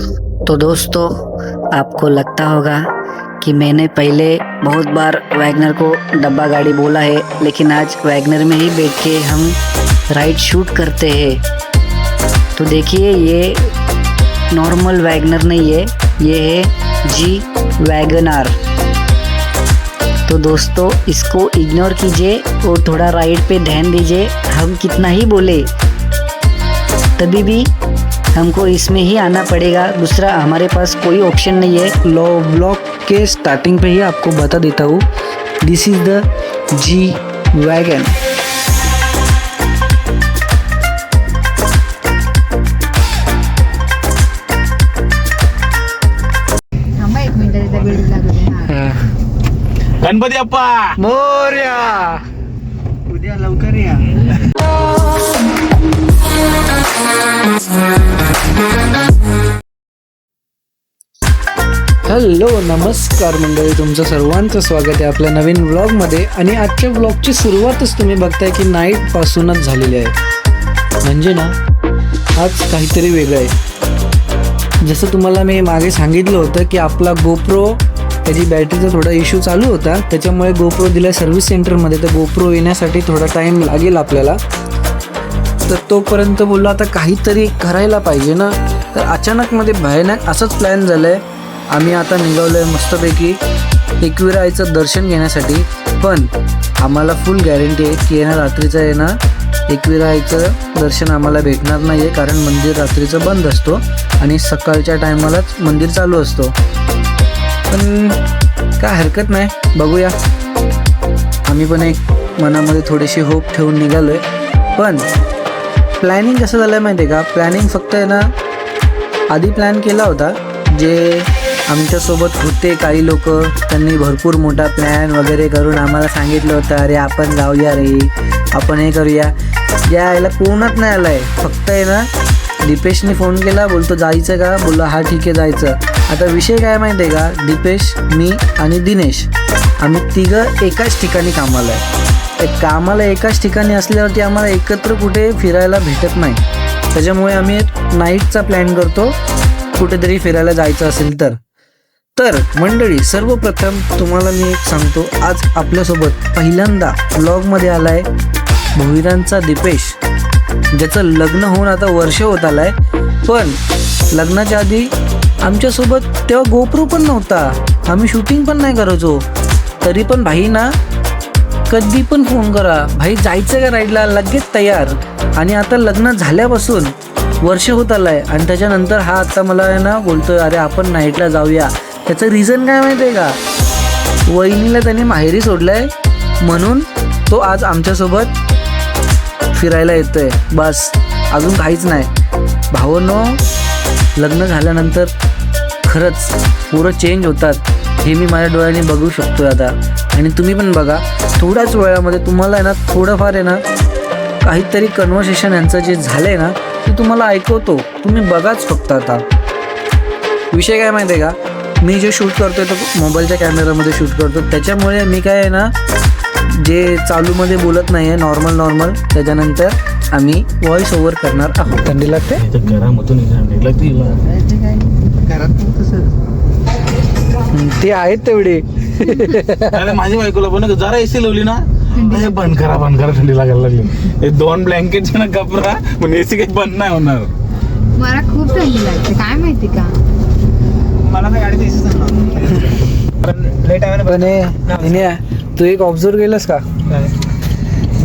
तो दोस्तों, आपको लगता होगा कि मैंने पहले बहुत बार वैगनर को डब्बा गाड़ी बोला है, लेकिन आज वैगनर में ही बैठ के हम राइड शूट करते हैं। तो देखिए, ये नॉर्मल वैगनर नहीं है, ये है जी वैगनार। तो दोस्तों, इसको इग्नोर कीजिए और थोड़ा राइड पे ध्यान दीजिए, हम कितना ही बोले, तभी भी हमको इसमें ही आना पड़ेगा। दूसरा हमारे पास कोई ऑप्शन नहीं है। लो ब्लॉग के स्टार्टिंग पे ही आपको बता देता हूँ। This is the. G wagon हा. गणपती अप्पा! मोर्या! उद्या लवकर या. हॅलो नमस्कार मंडळी. तुमचं सर्वांचं स्वागत आहे आपल्या नवीन व्लॉगमध्ये. आणि आजच्या व्लॉगची सुरुवातच तुम्ही बघताय की नाईटपासूनच झालेली आहे. म्हणजे ना आज काहीतरी वेगळं आहे. जसं तुम्हाला मी मागे सांगितलं होतं की आपला गोप्रो त्याची बॅटरीचा थोडा इश्यू चालू होता. त्याच्यामुळे गोप्रो दिला सर्व्हिस सेंटरमध्ये तर गोप्रो येण्यासाठी थोडा टाईम लागेल आपल्याला. तर तोपर्यंत बोललो आता काहीतरी करायला पाहिजे ना? तर अचानकमध्ये भयानक असंच प्लॅन झालं आहे आम्ही आता निघालो आहे मस्तपैकी एकविराईचं दर्शन घेण्यासाठी. पण आम्हाला फुल गॅरंटी आहे की येणं रात्रीचं आहे ना? दर्शन आम्हाला भेटणार नाही आहे कारण मंदिर रात्रीचं बंद असतो आणि सकाळच्या टायमालाच मंदिर चालू असतो. पण काय हरकत नाही बघूया. आम्ही पण एक मनामध्ये थोडीशी होप ठेवून निघालो आहे पण प्लॅनिंग कसं झालं आहे माहिती आहे का? प्लॅनिंग फक्त आहे ना आधी प्लॅन केला होता जे आमच्यासोबत होते काही लोक. त्यांनी भरपूर मोठा प्लॅन वगैरे करून आम्हाला सांगितलं होतं अरे आपण जाऊया रे. आपण हे करूया. या याला कोणच नाही आलं आहे फक्त आहे ना दीपेशने फोन केला बोलतो जायचं का? बोललो हा ठीक आहे जायचं. आता विषय काय माहिती आहे का? दीपेश मी आणि दिनेश आम्ही तिघं एकाच ठिकाणी कामाला आहे. एक कामाला एकाच ठिकाणी असल्यावरती आम्हाला एकत्र कुठे फिरायला भेटत नाही. त्याच्यामुळे आम्ही नाईटचा प्लॅन करतो. कुठेतरी फिरायला जायचं असेल तर. तर मंडळी सर्वप्रथम तुम्हाला मी एक सांगतो. आज आपल्यासोबत पहिल्यांदा ब्लॉगमध्ये आला आहे भोईरांचा दीपेश. ज्याचं लग्न होऊन आता वर्ष होत आलं आहे पण लग्नाच्या आधी आमच्यासोबत तेव्हा गोप्रो पण नव्हता. आम्ही शूटिंग पण नाही करायचो. तरी पण भाई ना कधी पण फोन करा. भाई जायचं का राईडला लगेच तयार. आणि आता लग्न झाल्यापासून वर्ष होत आलंय. आणि त्याच्यानंतर हा आता मला आहे ना बोलतोय अरे आपण नाईटला जाऊया. त्याचं रिझन काय माहिती आहे का? वहिनीला त्याने माहेरी सोडलंय. म्हणून तो आज आमच्यासोबत फिरायला येतोय. बस. अजून काहीच नाही. भावनो लग्न झाल्यानंतर खरंच पुरं चेंज होतात. हे मी माझ्या डोळ्याने बघू शकतो आता. आणि तुम्ही पण बघा. थोड्याच वेळामध्ये तुम्हाला आहे ना थोडंफार आहे ना काहीतरी कन्व्हर्सेशन यांचं जे झालं आहे ना ते तुम्हाला ऐकवतो. तुम्ही बघाच फक्त आता. विषय काय माहिती आहे का? मी जे शूट करतोय तो मोबाईलच्या कॅमेरामध्ये शूट करतो. त्याच्यामुळे मी काय आहे ना जे चालूमध्ये बोलत नाही आहे नॉर्मल नॉर्मल त्याच्यानंतर आम्ही व्हॉइस ओव्हर करणार आहोत. थंडी लागते? ते आहेत तेवढे. अरे माझ्या बायकोला पण जरा एसी लावली ना अरे बंद करा बंद करा थंडी लागायला लागली. हे दोन ब्लँकेट ना कपडा पण एसी काही बंद नाही होणार. मला खूप थंडी लागते काय माहिती का? मला तर गाडी एसी लेट आहे. हे, तू एक ऑब्झर्व केलंस का?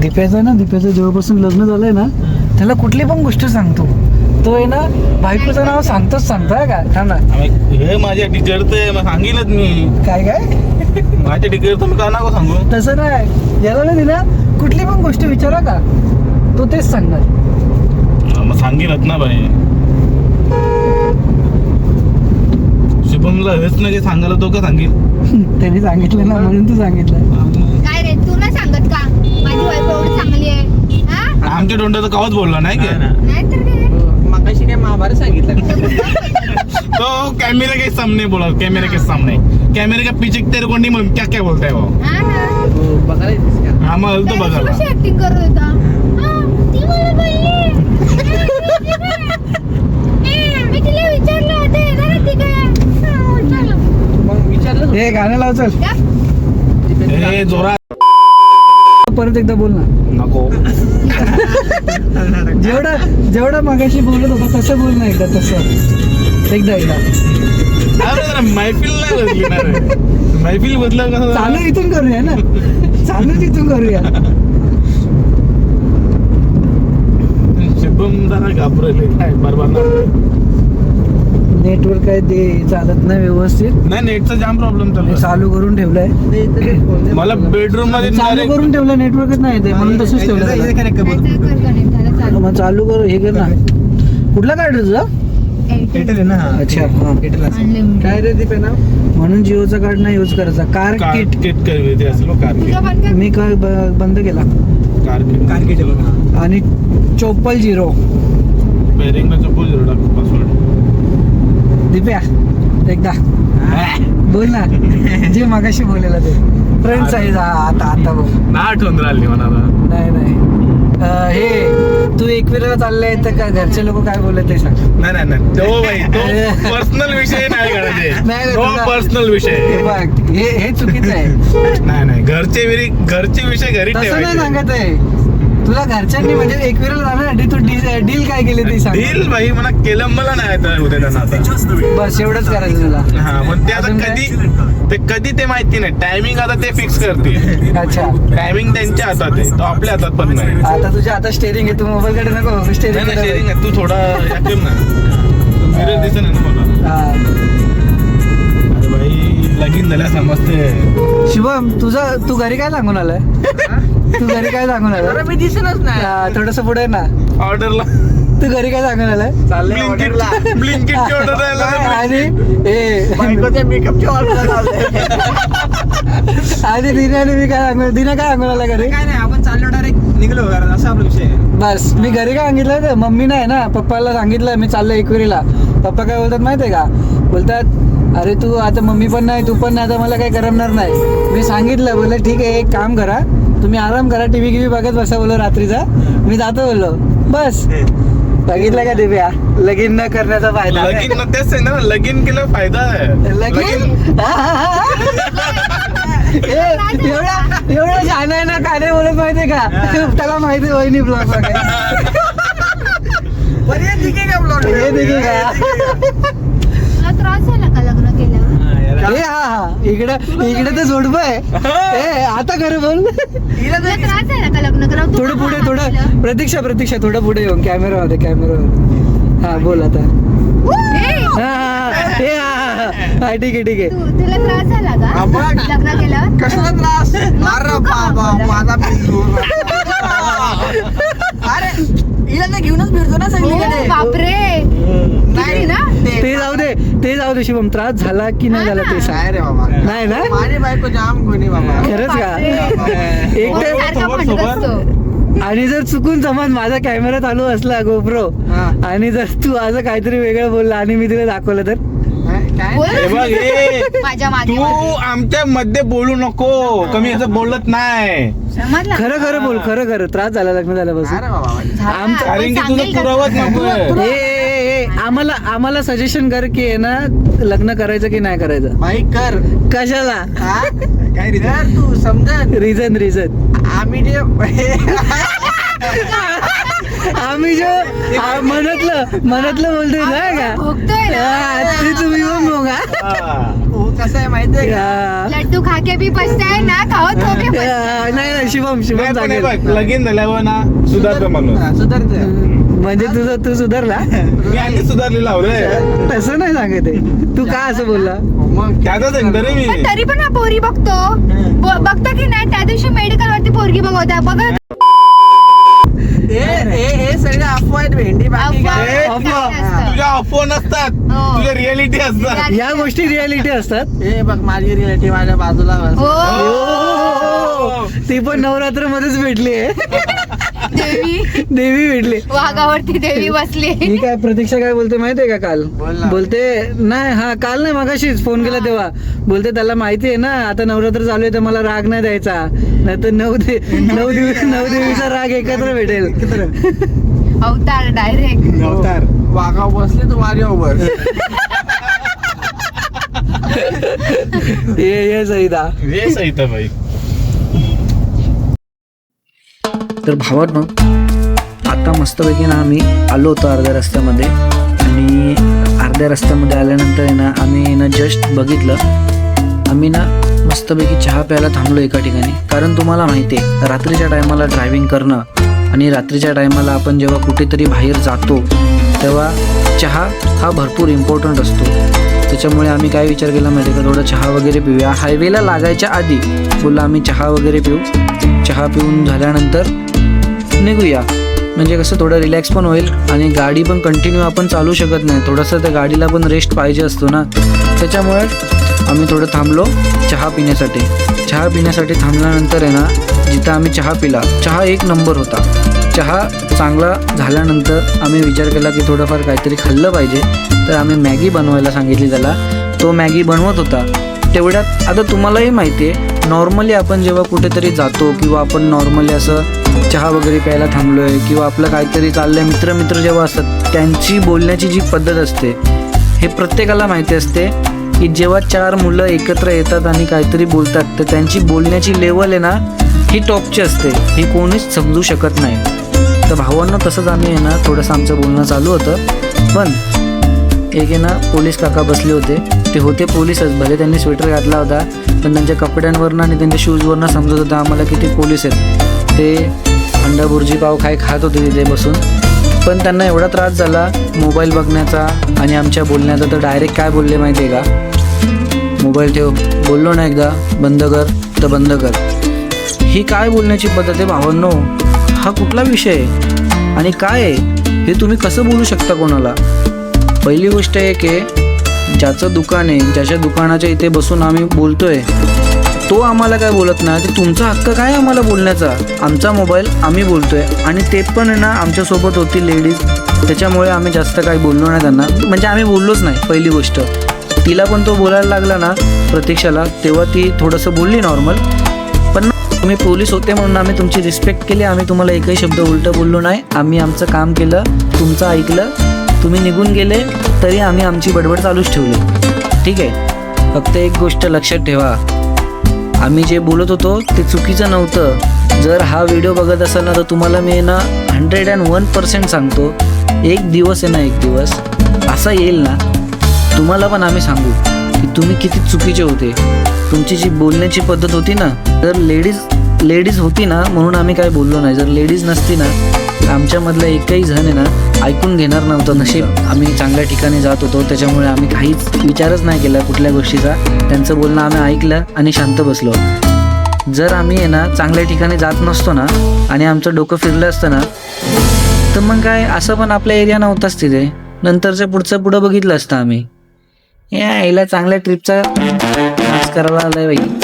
दीपेचं आहे ना दीपेचं जेव्हापासून लग्न झालंय ना त्याला कुठली पण गोष्ट सांगतो तो. आहे ना बायकोचं नाव सांगतोच सांगतो हा का? हा ना. हे माझ्या टीचर ते सांगितलंच मी. काय काय? माझ्या टीचर तुम्ही का नको सांगू? तसं नाही. याला नाही ना कुठली पण गोष्ट विचारा का? तो तेच सांगणार. हा, मग सांगितलंच ना बाई. शुभमला हेच नाही सांगायला तो का सांगेल? त्यांनी सांगितलं ना म्हणून तू सांगितलं. काय रे तू नाही सांगत का? माझी वाईफ एवढी चांगली आहे. हा? आमच्या तोंडाचं कावच बोलला नाही की नाही. तर काय? मगाशी काय महाभारत सांगितलं. तो कैमरे के सामने बोला कैमरे के सामने. कैमरे के पीछे तेरे को नहीं मालूम क्या क्या बोलते हैं वो? हाँ ना तो बगल है ए लाव चल. ए जोरात. परत एकदा बोल ना. नको. जेवढा जेवढा मागाशी बोलत होता तसं बोल ना एकदा तसं. एकदा एकदा. मैफिल नाही बदली ना रे. मैफिल बदल कसं चालू इथून करूया ना चालू तिथून करूया शुभम जरा घाबरले काय बरोबर ना नेटवर्क काय ते चालत नाही व्यवस्थित नाही नेटचा जाम प्रॉब्लेम हे चालू चालू करून ठेवलंय मला बेडरूममध्ये चालू direct- करून ठेवलं नेटवर्कच नाही ते म्हणून तसंच ठेवलं त्याला. कर. मग चालू करू हे कर ना कुठला कार्ड तुझा Airtel. अच्छा हा. Unlimited. काय रे दीपे नाव? म्हणून जिओचा कार्ड नाही यूज करायचा. कार कार किट किट करवे ते असलो कार किट कर. मी काय ब- बंद केला. कार किट आणि चोपल झिरो पेरिंग चप्पल झिरो टाक पासवर्ड दिप्या एकदा. बोल ना. जे मागाशी बोललेला ते. फ्रेंड साईज आता आता बोल ना आठवण राहिली मला नाही नाही. अं, हे तू एकविराला चाललंय तर काय घरचे लोक काय बोलले ते सांग. नाही नाही नाही. तो भाई तो पर्सनल विषय नाही तो पर्सनल हे विषय हे हे चुकीचं आहे. नाही नाही घरचे विरी घरचे विषय घरी नाही सांगत आहे. तुला घरच्यांनी म्हणजे एकविराला जाण्यासाठी तू डील काय केली ते सांग. डील भाई मला केलंबला नाही आता उद्या त्यांना आता. बस एवढंच करायचं तुला. हा पण ते आता अजून काय? कधी ते कधी ते माहिती नाही. टायमिंग आता ते फिक्स करतील. अच्छा. टायमिंग त्यांच्या हातात आहे. तो आपल्या हातात पण नाही. आता तुझ्या आता स्टेरिंग आहे. तू मोबाईल कडे नको. नाही नाही स्टेरिंग शेअरिंग आहे तू थोडा ऍक्टिव्ह ना. दिसत नाही ना मला. अरे भाई लगीन झाल्या समजते. शिवम तुझा तू घरी काय सांगून आलाय? तू घरी काय सांगून आलाय? मी दिसनच नाही. थोडस पुढे ना. ऑर्डरला. तू घरी काय सांगून आलाय? चाललंय ऑर्डरला. ब्लिंकिट ब्लिंकिटची ऑर्डर द्यायला आणि? ए. बायकोच्या मेकअपची ऑर्डर लावले आणि दिने आणि मी काय सांगून दिने काय सांगून आला घरी? काय नाही आपण चाललो डायरेक्ट निघलो घरात. असा आपला विषय आहे. बस. मी घरी काय सांगितलं तर मम्मी नाही ना पप्पाला सांगितलं मी चाललो एकविरीला पप्पा काय बोलतात माहितीये का? बोलतात अरे तू आता मम्मी पण नाही तू पण नाही आता मला काही करमणार नाही. मी सांगितलं बोलले ठीक आहे एक काम करा. तुम्ही आराम करा टीव्ही गिव्ही बघत बसा बोलो रात्रीचा. मी जातो बोललो. बस. बघितलं का दिव्या? लगीन न करण्याचा फायदा लगीन मग तेच आहे ना लगीन केलं फायदा आहे. लगीन? एवढा एवढा छान आहे ना काय नाही बोलत माहितीये का? त्याला माहिती आहे वहिनी ब्लॉग हे ब्लॉग? हे देखील का? त्रास झाला का लग्न केल्यावर? ए हा हा. इकडे इकडे तर जोडप आहे. ए आता खरं बोल. त्रास का लग्न थोडं पुढे थोडं? प्रतीक्षा प्रतीक्षा थोडं पुढे येऊन कॅमेरा होते कॅमेरा होते हा बोल आता. ए, हा. ए, ठीक आहे ठीक आहे. तू तुला त्रास झाला का? आम्हाला- लग्न केल्यावर? कसला त्रास? अरे बाबा माझा पिंटू अरे हिला तर घेऊनच फिरतो ना ओ, सगळीकडे बापरे. नाही ना? ते जाऊ दे ते जाऊ दे शिवम त्रास झाला की नाही झाला ते सांग. काय रे बाबा. नाही ना? माझी बायको जाम कोणी बाबा. खरंच का. एक तर- सारखा सोबत- भांडत सोबत. असतो. आणि जर चुकून समज माझा कॅमेरा चालू असला गोप्रो हा. आणि जर तू असं काहीतरी वेगळं बोलला आणि मी तिला दाखवलं तर? हे हे माझ्या मागे तू. आमच्या मध्ये बोलू नको. कमी असं बोलत नाही. समजला? खरं खरं बोल खरं खरं. त्रास झाला लग्न झाल्यापासून. अरे बाबा झाला. आमचं- पण कारण की तुझं? पुरावाच नको ए, ए, ए, आम्हाला आम्हाला सजेशन कर की आहे ना लग्न करायचं की नाही करायचं? भाई कर. कशाला? हा? काय रे तू समजत. रिझन रिझन आम्ही जे आम्ही जो मनातलं मनातलं बोलतोय ना का? भोगतोय ना. ते तुम्ही पण बघा कसं आहे माहितीये का. लड्डू खाके भी पछताए ना खाओ तो भी नाही शिवम शिवम लगीन झाल्यावर ना सुधारतो माणूस. हा, सुधारतोय म्हणजे तुझं तू सुधारला? मी आधी सुधारलेला रे. तसं नाही सांगत. आहे तू का असं बोलला? हो, मग तरी पण हा पोरी बघतो. ब- बघतो की नाही त्या दिवशी मेडिकल वरती पोरगी बघवत्या. बघा. हे हे हे सगळे अफवा आहेत भेंडी बाकी अफवा. काय अफवा. तुझ्या अफवा नसतात हो. तुझ्या रियालिटी असतात या गोष्टी रियालिटी असतात हे बघ माझी रिलेटिव्ह माझ्या बाजूला बस. हो हो. ती पण नवरात्र मध्येच भेटली आहे देवी. देवी भेटली. वाघावरती देवी बसली. काय प्रतीक्षा काय बोलते माहितीये का काल. बोलते नाही हा काल नाही मगाशीच फोन केला तेव्हा. बोलते त्याला माहिती आहे ना आता नवरात्र चालू आहे तर मला राग नाही द्यायचा. नाही तर नऊ दे नऊ दिवस नऊ देवीचा राग एकत्र भेटेल. अवतार डायरेक्ट अवतार. वाघाव बसले तू माझ्या उभं ये ये सईदा. हे सहिता भाई तर भावांनो आता मस्तपैकी ना आम्ही आलो होतो अर्ध्या रस्त्यामध्ये. आणि अर्ध्या रस्त्यामध्ये आल्यानंतर आहे ना आम्ही ना जस्ट बघितलं. आम्ही ना मस्तपैकी चहा प्यायला थांबलो एका ठिकाणी. कारण तुम्हाला माहिती आहे रात्रीच्या टायमाला ड्रायव्हिंग करणं आणि रात्रीच्या टायमाला आपण जेव्हा कुठेतरी बाहेर जातो तेव्हा चहा हा भरपूर इम्पॉर्टंट असतो. त्याच्यामुळे आम्ही काय विचार केला माहिती आहे का? थोडं चहा वगैरे पिऊया. हायवेला लागायच्या आधी बोललो आम्ही चहा वगैरे पिऊ. चहा पिऊन झाल्यानंतर निघूया. म्हणजे कसं थोडं रिलॅक्स पण होईल आणि गाडी पण कंटिन्यू आपण चालू शकत नाही. थोडंसं त्या गाडीला पण रेस्ट पाहिजे असतो ना. त्याच्यामुळे आम्ही थोडं थांबलो चहा पिण्यासाठी. चहा पिण्यासाठी थांबल्यानंतर आहे ना जिथं आम्ही चहा पिला चहा एक नंबर होता. चहा चांगला झाल्यानंतर आम्ही विचार केला की थोडंफार काहीतरी खाल्लं पाहिजे. तर आम्ही मॅगी बनवायला सांगितली त्याला. तो मॅगी बनवत होता. तेवढ्यात आता तुम्हालाही माहिती आहे नॉर्मली आपण जेव्हा कुठेतरी जातो किंवा आपण नॉर्मली असं चहा वगैरे प्यायला थांबलो आहे किंवा आपलं काहीतरी चाललं आहे मित्र मित्र जेव्हा असतात त्यांची बोलण्याची जी पद्धत असते हे प्रत्येकाला माहिती असते की जेव्हा चार मुलं एकत्र येतात आणि काहीतरी बोलतात तर त्यांची बोलण्याची लेवल आहे ना ही टॉपची असते. ही कोणीच समजू शकत नाही. तर भावांना तसंच आम्ही आहे ना थोडंसं आमचं बोलणं चालू होतं. पण एक आहे ना पोलीस काका बसले होते. ते होते पोलीसच. भले त्यांनी स्वेटर घातला होता पण त्यांच्या कपड्यांवरनं आणि त्यांच्या शूजवरनं समजत होतं आम्हाला की ते पोलीस आहेत. ते अंडा बुर्जी पाव काय खात होते तिथे बसून. पण त्यांना एवढा त्रास झाला मोबाईल बघण्याचा आणि आमच्या बोलण्याचा तर डायरेक्ट काय बोलले माहिती आहे का? मोबाईल ठेव. बोललो ना एकदा बंद कर तर बंद कर. ही काय बोलण्याची पद्धत आहे भावांनो? हा कुठला विषय आहे? आणि काय आहे? हे तुम्ही कसं बोलू शकता कोणाला? पहिली गोष्ट एक आहे ज्याचं दुकान आहे ज्याच्या दुकानाच्या इथे बसून आम्ही बोलतोय तो आम्हाला काय बोलत नाही. तर तुमचा हक्क काय आम्हाला बोलण्याचा? आमचा मोबाईल आम्ही बोलतोय आणि ते पण आहे ना आमच्यासोबत होती लेडीज त्याच्यामुळे आम्ही जास्त काही बोललो नाही त्यांना. म्हणजे आम्ही बोललोच नाही पहिली गोष्ट. तिला पण तो बोलायला लागला ना प्रतीक्षाला तेव्हा ती थोडंसं बोलली नॉर्मल पण तुम्ही पोलीस होते म्हणून आम्ही तुमची रिस्पेक्ट केली आम्ही तुम्हाला एकही शब्द उलटं बोललो नाही. आम्ही आमचं काम केलं तुमचं ऐकलं तुम्ही निघून गेले तरी आम्ही आमची बडबड चालूच ठेवली. ठीक आहे? फक्त एक गोष्ट लक्षात ठेवा. आम्ही जे बोलत होतो ते चुकीचं नव्हतं. जर हा व्हिडिओ बघत असाल ना तर तुम्हाला मी ना हंड्रेड अँड वन पर्सेंट सांगतो. एक दिवस आहे ना एक दिवस. असा येईल ना. तुम्हाला पण आम्ही सांगू की तुम्ही किती चुकीचे होते. तुमची जी बोलण्याची पद्धत होती ना जर लेडीज लेडीज होती ना म्हणून आम्ही काय बोललो नाही. जर लेडीज नसती ना आमच्यामधला एकही जण आहे ना ऐकून घेणार नव्हतं. नशीब आम्ही चांगल्या ठिकाणी जात होतो त्याच्यामुळे आम्ही काहीच विचारच नाही केला कुठल्या गोष्टीचा. त्यांचं बोलणं आम्ही ऐकलं आणि शांत बसलो. जर आम्ही आहे ना चांगल्या ठिकाणी जात नसतो ना आणि आमचं डोकं फिरलं असतं ना तर मग काय असं पण आपल्या एरिया नव्हताच तिथे. नंतरचं पुढचं पुढं बघितलं असतं आम्ही. या यायला चांगल्या ट्रिपचा करायला आलाय बाई.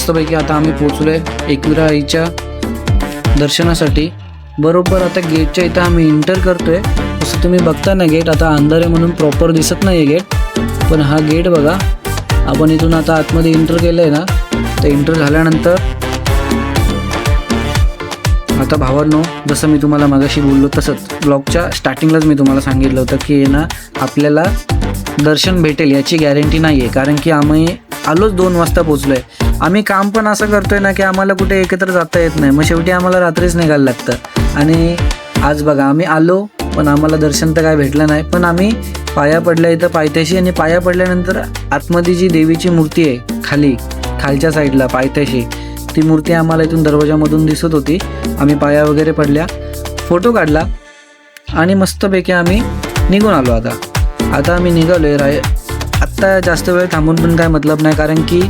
मस्तपैकी आता आम्ही पोचलोय एकविरा आईच्या दर्शनासाठी. बरोबर आता गेटच्या इथं आम्ही इंटर करतोय. जसं तुम्ही बघता ना गेट आता अंधारे म्हणून प्रॉपर दिसत नाही गेट. पण हा गेट बघा आपण इथून आता आतमध्ये इंटर केलं आहे ना तर इंटर झाल्यानंतर आता भावांनो जसं मी तुम्हाला मागाशी बोललो तसंच ब्लॉगच्या स्टार्टिंगलाच मी तुम्हाला सांगितलं होतं की ना आपल्याला दर्शन भेटेल याची गॅरंटी नाही आहे कारण की आम्ही आलोच दोन वाजता पोचलो आहे आम्ही काम पण असं करतोय ना की आम्हाला कुठे एकत्र जाता येत नाही. मग शेवटी आम्हाला रात्रीच निघायला लागतं. आणि आज बघा आम्ही आलो पण आम्हाला दर्शन तर काय भेटलं नाही. पण आम्ही पाया पडल्या इथं पायथ्याशी आणि पाया पडल्यानंतर आतमध्ये जी देवीची मूर्ती आहे खाली खालच्या साईडला पायथ्याशी ती मूर्ती आम्हाला इथून दरवाजामधून दिसत होती. आम्ही पाया वगैरे पडल्या फोटो काढला आणि मस्तपैकी आम्ही निघून आलो आता. आता आम्ही निघालो आहे राय आत्ता जास्त वेळ थांबून पण काय मतलब नाही कारण की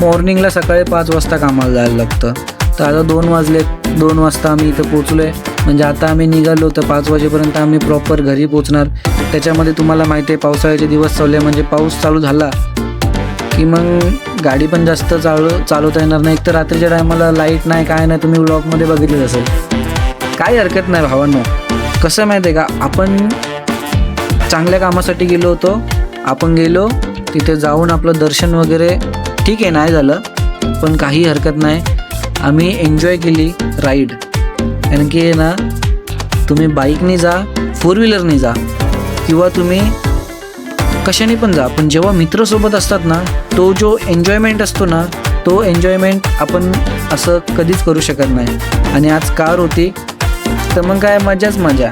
मॉर्निंगला सकाळी पाच वाजता कामाला जायला लागतं. तर आता दोन वाजले दोन वाजता आम्ही इथं पोचलो आहे म्हणजे आता आम्ही निघालो तर पाच वाजेपर्यंत आम्ही प्रॉपर घरी पोचणार त्याच्यामध्ये तुम्हाला माहिती आहे पावसाळ्याचे दिवस चालले म्हणजे पाऊस चालू झाला की मग गाडी पण जास्त चालू चालवता येणार नाही. एक तर रात्रीच्या टायमाला लाइट नाही काय नाही तुम्ही ब्लॉकमध्ये बघितलेच असेल. काही हरकत नाही भावांनो. कसं माहिती आहे का? आपण चांगल्या कामासाठी गेलो होतो. आपण गेलो तिथे जाऊन आपलं दर्शन वगैरे ठीक आहे नाही झालं. पण काही हरकत नाही. आम्ही एन्जॉय केली राईड कारण की आहे ना तुम्ही बाईकने जा फोर व्हीलरने जा किंवा तुम्ही कशाने पण जा. पण जेव्हा मित्रसोबत असतात ना तो जो एन्जॉयमेंट असतो ना तो एन्जॉयमेंट आपण असं कधीच करू शकत नाही. आणि आज कार होती तर मग काय मजाच मजा.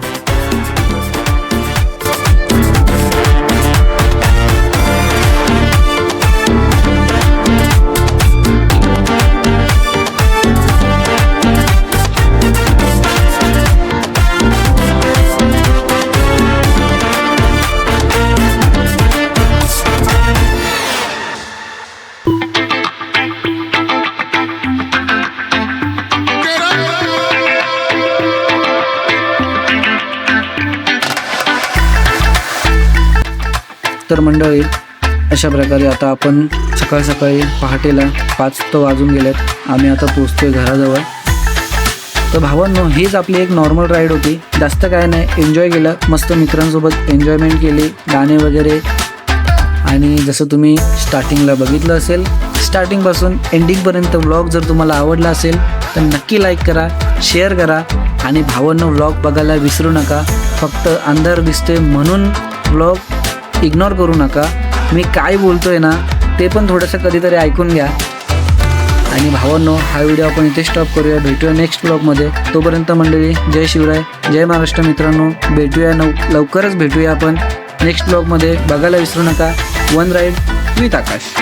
तर मंडळी अशा प्रकारे आता आपण सकाळ सकाळी पहाटेला पाच तर वाजून गेल्यात आम्ही आता पोचतोय घराजवळ. तर भावांनो हीच आपली एक नॉर्मल राईड होती. जास्त काय नाही एन्जॉय केलं. मस्त मित्रांसोबत एन्जॉयमेंट केली गाणे वगैरे. आणि जसं तुम्ही स्टार्टिंगला बघितलं असेल स्टार्टिंगपासून एंडिंगपर्यंत व्लॉग जर तुम्हाला आवडला असेल तर नक्की लाईक करा शेअर करा. आणि भावांनो व्लॉग बघायला विसरू नका. फक्त अंधार दिसते म्हणून व्लॉग इग्नोर करू नका. मी काय बोलतोय ना ते पण थोडंसं कधीतरी ऐकून घ्या. आणि भावांनो हा व्हिडिओ आपण इथे स्टॉप करूया. भेटूया नेक्स्ट ब्लॉगमध्ये तोपर्यंत मंडळी जय शिवराय जय महाराष्ट्र मित्रांनो. भेटूया नव लवकरच भेटूया आपण. नेक्स्ट ब्लॉगमध्ये बघायला विसरू नका. One ride with Akash